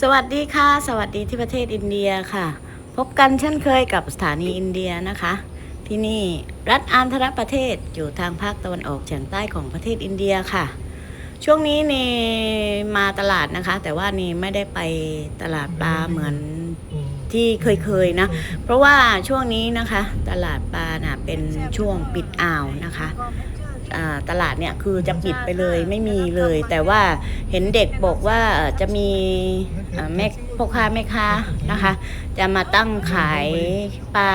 สวัสดีค่ะ สวัสดีที่ประเทศอินเดียค่ะ พบกันเช่นเคยกับสถานีอินเดียนะคะ ที่นี่รัฐอานธรประเทศอยู่ทางภาคตะวันออกเฉียงใต้ของประเทศอินเดียค่ะ ช่วงนี้นี่มาตลาดนะคะ แต่ว่านี่ไม่ได้ไปตลาดปลาเหมือนที่เคยๆนะ เพราะว่าช่วงนี้นะคะ ตลาดปลาน่ะเป็นช่วงปิดอ่าวนะคะ ตลาดเนี่ยคือจะปิดไปเลยไม่มีเลย แต่ว่าเห็นเด็กบอกว่าเอ่อจะมีอ่าแม่พ่อค้าแม่ค้านะคะ จะมาตั้งขายปลา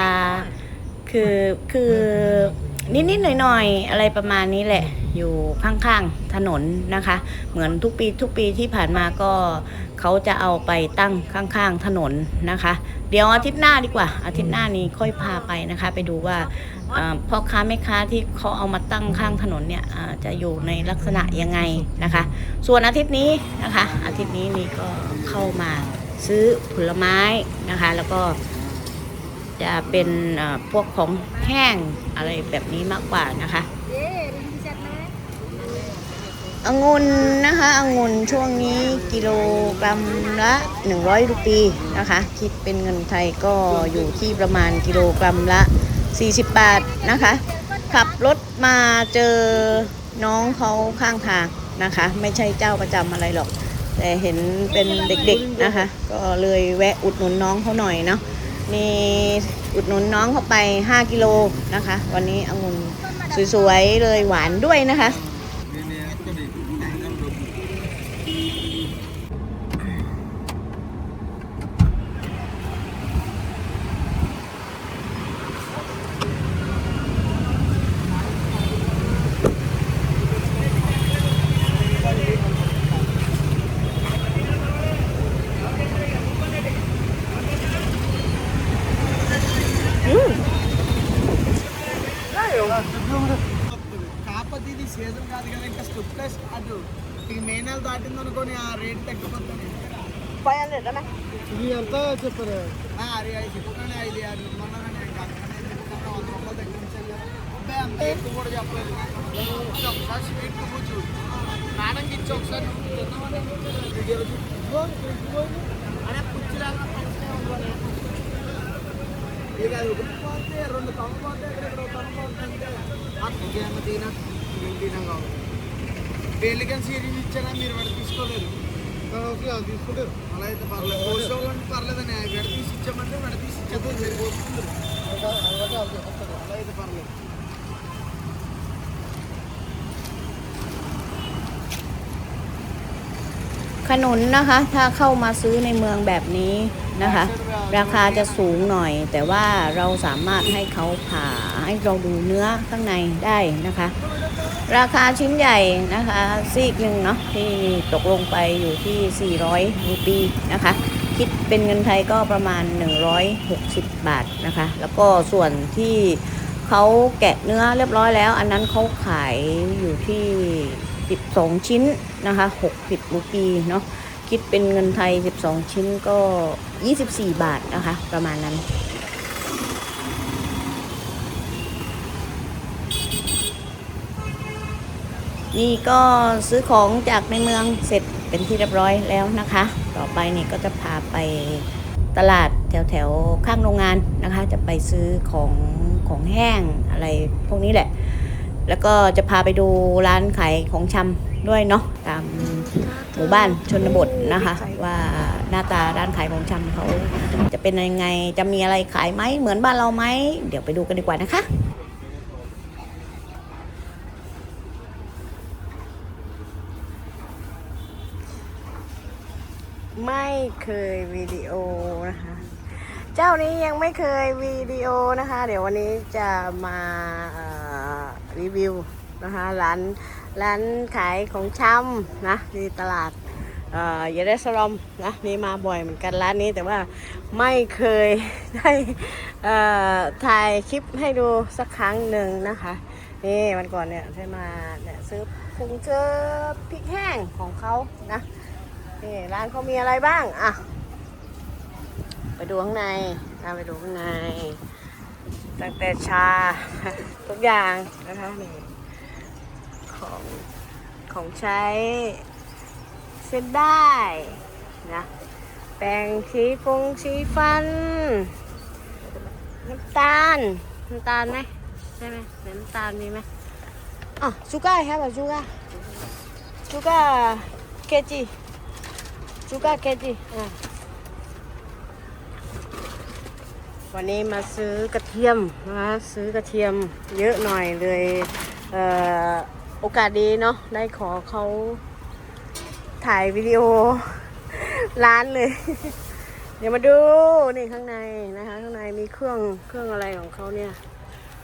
คือคือนิดๆหน่อยๆ อะไรประมาณนี้แหละ อยู่ข้างๆถนนนะคะ เหมือนทุกปีทุกปีที่ผ่านมาก็เขาจะเอาไปตั้งข้างๆถนนนะคะ เดี๋ยวอาทิตย์หน้าดีกว่า อาทิตย์หน้านี้ค่อยพาไปนะคะ ไปดูว่าพ่อค้าแม่ค้าที่เขาเอามาตั้งข้างถนนเนี่ยจะอยู่ในลักษณะยังไงนะคะ ส่วนอาทิตย์นี้นะคะ อาทิตย์นี้นี่ก็เข้ามาซื้อผลไม้นะคะ แล้วก็จะเป็นพวกของแห้งอะไรแบบนี้มากกว่านะคะ องุ่นนะคะองุ่นช่วงนี้กิโลกรัมละ 100รูปีนะคะ คิดเป็นเงินไทยก็อยู่ที่ประมาณกิโลกรัมละ 40 บาทนะคะ ขับรถมาเจอน้องเขาข้างทางนะคะ ไม่ใช่เจ้าประจำอะไรหรอก แต่เห็นเป็นเด็กๆนะคะ ก็เลยแวะอุดหนุนน้องเขาหน่อยเนาะมีอุดหนุนน้องเขาไป 5 กิโลนะคะ วันนี้องุ่นสวยๆเลยหวานด้วยนะคะ సీజన్ కాదు కదా ఇంకా స్టెప్లెస్ కాదు ఈ మే నెల దాటింది అనుకోని ఆ రేట్ తగ్గిపోతుంది. ఫైవ్ హండ్రెడ్ అన్న? ఇది ఎంత చెప్పారు? అది ఐదు చెప్తాను ఐదు ఆరు చెప్తాను వంద రూపాయలు తగ్గించాను అబ్బాయి అంత ఎక్కువ కూడా చెప్పలేదు. ఒకసారి స్వీట్ కూర్చు. మేడంకి ఇచ్చి ఒకసారి అనే ఉండాలి ఇక రెండు తమ్ముపోతే ఇక్కడ తమ్ముపోతే అంటే ఇంకేమో తినా ఏం తినా కావాలి పెళ్ళికని సిరీస్ ఇచ్చారా మీరు వాడు తీసుకోలేదు ఓకే అది తీసుకుంటారు అలా అయితే పర్లేదు పోస్ట్ అంటే పర్లేదని విడ తీసి ఇచ్చామంటే విడ తీసి ఇచ్చేది సరిపోతుంది అలా అయితే పర్లేదుขนุนนะคะ ถ้าเข้ามาซื้อในเมืองแบบนี้ นะคะ ราคาจะสูงหน่อย แต่ว่าเราสามารถให้เขาผ่าให้เราดูเนื้อข้างในได้นะคะ ราคาชิ้นใหญ่นะคะซีกหนึ่งเนาะที่ตกลงไปอยู่ที่ 400รูปีนะคะ คิดเป็นเงินไทยก็ประมาณ 160 บาทนะคะ แล้วก็ส่วนที่เขาแกะเนื้อเรียบร้อยแล้ว อันนั้นเขาขายอยู่ที่ 12 ชิ้นนะคะ 60รูปีเนาะ คิดเป็นเงินไทย 12 ชิ้นก็ 24 บาทนะคะ ประมาณนั้น นี่ก็ซื้อของจากในเมืองเสร็จเป็นที่เรียบร้อยแล้วนะคะ ต่อไปนี่ก็จะพาไปตลาดแถวแถวๆข้างโรงงานนะคะ จะไปซื้อของของแห้งอะไรพวกนี้แหละ แล้วก็จะพาไปดูร้านขายของชำ ด้วยเนาะตามหมู่บ้านชนบทนะคะ ว่าหน้าตาร้านขายของชำเขาจะเป็นยังไงจะมีอะไรขายไหมเหมือนบ้านเราไหมเดี๋ยวไปดูกันดีกว่านะคะไม่เคยวิดีโอนะคะ เจ้านี้ยังไม่เคยวิดีโอนะคะ เดี๋ยววันนี้จะมารีวิว นะคะร้านร้านขายของชำนะที่ตลาดเอ่อเยเดสลอมนะนี่มาบ่อยเหมือนกันร้านนี้แต่ว่าไม่เคยได้เอ่อถ่ายคลิปให้ดูสักครั้งหนึ่งนะคะนี่วันก่อนเนี่ยได้มาเนี่ยซื้อพุงเจอพริกแห้งของเขานะนี่ร้านเขามีอะไรบ้างอะไปดูข้างในตาไปดูข้างในตั้งแต่ชาทุกอย่างนะคะนี่ ของใช้เส้นได้นะแปรงสีฟงสีฟัน น้ำตาล น้ำตาลไหมใช่ไหมน้ำตาลมีไหมอ๋อชูก้าครับชูก้าชูก้าเคจิชูก้าเคจิอะวันนี้มาซื้อกระเทียมนะซื้อกระเทียมเยอะหน่อยเลยเอ่อ โอกาสดีเนาะได้ขอเขาถ่ายวิดีโอร้านเลย เดี๋ยวมาดูนี่ข้างในนะคะ ข้างในมีเครื่องเครื่องอะไรของเขาเนี่ย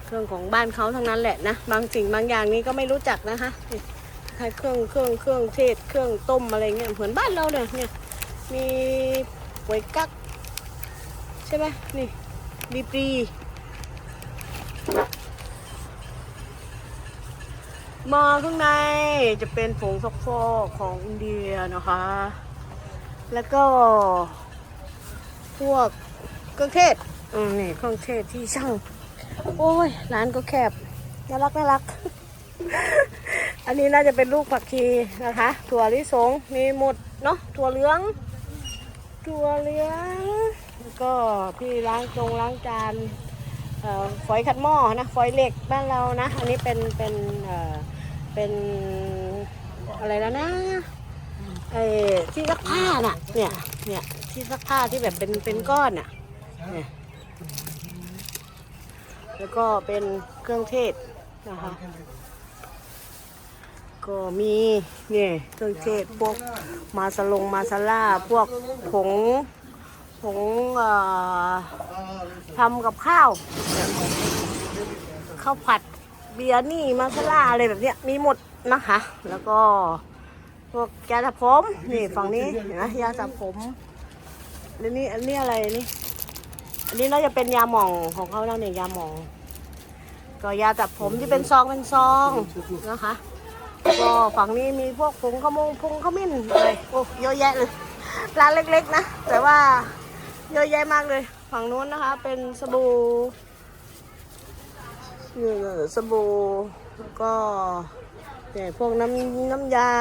เครื่องของบ้านเขาทั้งนั้นแหละนะบางสิ่งบางอย่างนี้ก็ไม่รู้จักนะคะท้ายเครื่องเครื่องเครื่องเทศเครื่องต้มอะไรเงี้ยเหมือนบ้านเราเลยเนี่ย มีหวยกักใช่ไหมนี่บีปรี มาข้างในจะเป็นผงซักฟอกของอินเดียนะคะ แล้วก็ พวกเครื่องเทศอืมนี่เครื่องเทศที่ช่าง โอ้ย ร้านก็แคบ น่ารัก น่ารัก อันนี้น่าจะเป็นลูกผักชีนะคะ ถั่วลิสง มีหมดเนาะ ถั่วเหลือง ถั่วเหลือง แล้วก็พี่ล้างจงล้างจาน ฝอยขัดหม้อนะฝอยเหล็กบ้านเรานะ อันนี้เป็นเป็นเอ่อเป็นอะไรแล้วนะไอ้ที่ซักผ้าน่ะ เนี่ยเนี่ยที่ซักผ้าที่แบบเป็นเป็นก้อนน่ะเนี่ยแล้วก็เป็นเครื่องเทศนะคะก็มีเนี่ยเครื่องเทศพวกมาสลงมาซาล่าพวกผง ผงทำกับข้าวข้าวผัดเบียร์นี่มาซาล่าอะไรแบบเนี้ยมีหมดนะคะ แล้วก็พวกยาสระผมนี่ฝั่งนี้เห็นไหมยาสระผมแล้วนี่อันนี้อะไรนี่อันนี้น่าจะเป็นยาหม่องของเขาแล้วเนี่ยยาหม่อง ก็ยาสระผมที่เป็นซองเป็นซองนะคะก็ฝั่งนี้มีพวกผงขมงพงขมิ้นอะไรโอ้เยอะแยะเลยร้านเล็ก ๆ นะ แต่ว่า เยอะแยะมากเลย ฝั่งนู้นนะคะ เป็นสบู่นี่สบู่ก็เนี่ยพวกน้ำน้ำยา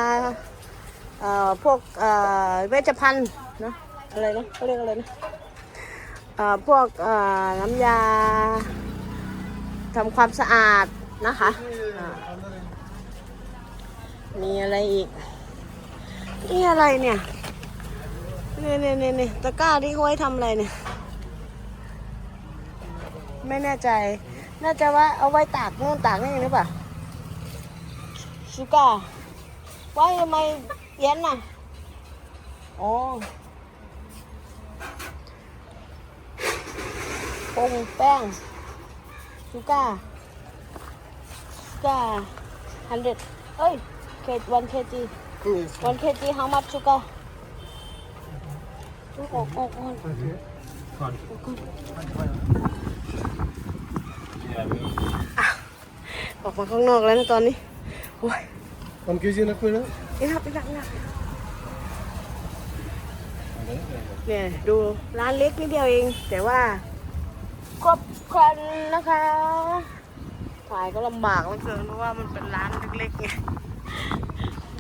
เอ่อพวกเอ่อเวชภัณฑ์นะอะไรนะเขาเรียกอะไรนะเอ่อพวกเอ่อน้ำยาทำความสะอาดนะคะมีอะไรอีก นี่อะไรเนี่ย เนี่ยเนี่ยเนี่ยเนี่ยตะกร้าที่เขาไว้ทำอะไรเนี่ย ไม่แน่ใจ น่าจะว่าเอาไว้ตากนู่นตากนี่หรือเปล่าชูก้าไว้ทำไมเย็นน่ะอ๋อปงแป้งชูก้าชูก้าฮันเดเอ้ยเควันเคจีวันเคจี how much sugar ลูกออกออกออกอะออกมาข้างนอกแล้วนะตอนนี้โอ้ย One kg enough for that? อีนับอีนับอีนับเนี่ยดูร้านเล็กนิดเดียวเอง แต่ว่าครบครันนะคะถ่ายก็ลำบากเหลือเกินเพราะว่ามันเป็นร้านเล็กๆไง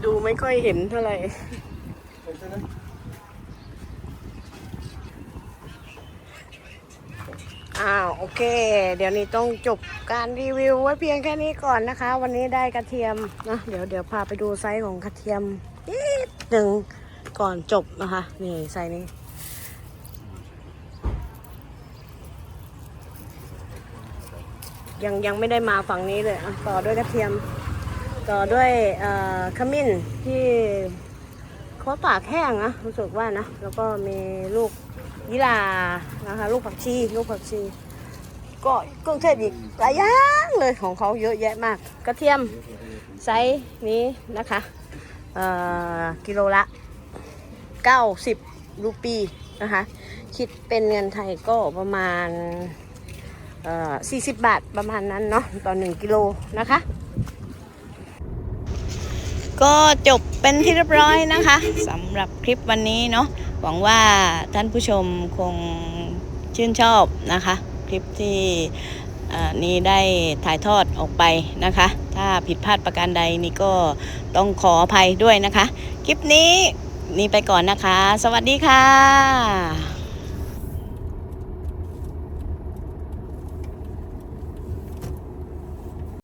ดูไม่ค่อยเห็นเท่าไหร่ อ้าวโอเค เดี๋ยวนี้ต้องจบการรีวิวไว้เพียงแค่นี้ก่อนนะคะ วันนี้ได้กระเทียมนะเดี๋ยวเดี๋ยวพาไปดูไซส์ของกระเทียมนิดหนึ่งก่อนจบนะคะ นี่ไซส์นี้ยังยังไม่ได้มาฝั่งนี้เลยอะต่อด้วยกระเทียม ต่อด้วยขมิ้นที่เขาตากแห้งนะรู้สึกว่านะ แล้วก็มีลูก ยิลานะคะ ลูกผักชี ลูกผักชี ก็เครื่องเทศอีกหลายอย่างเลยของเขาเยอะแยะมาก กระเทียมไซส์นี้นะคะเอ่อกิโลละ 90 รูปีนะคะ คิดเป็นเงินไทยก็ประมาณเอ่อ40 บาทประมาณนั้นเนาะต่อ 1 กิโลนะคะ ก็จบเป็นที่เรียบร้อยนะคะสำหรับคลิปวันนี้เนาะ หวังว่าท่านผู้ชมคงชื่นชอบนะคะ คลิปที่นี้ได้ถ่ายทอดออกไปนะคะ ถ้าผิดพลาดประการใดนี่ก็ต้องขออภัยด้วยนะคะ คลิปนี้นี่ไปก่อนนะคะ สวัสดีค่ะ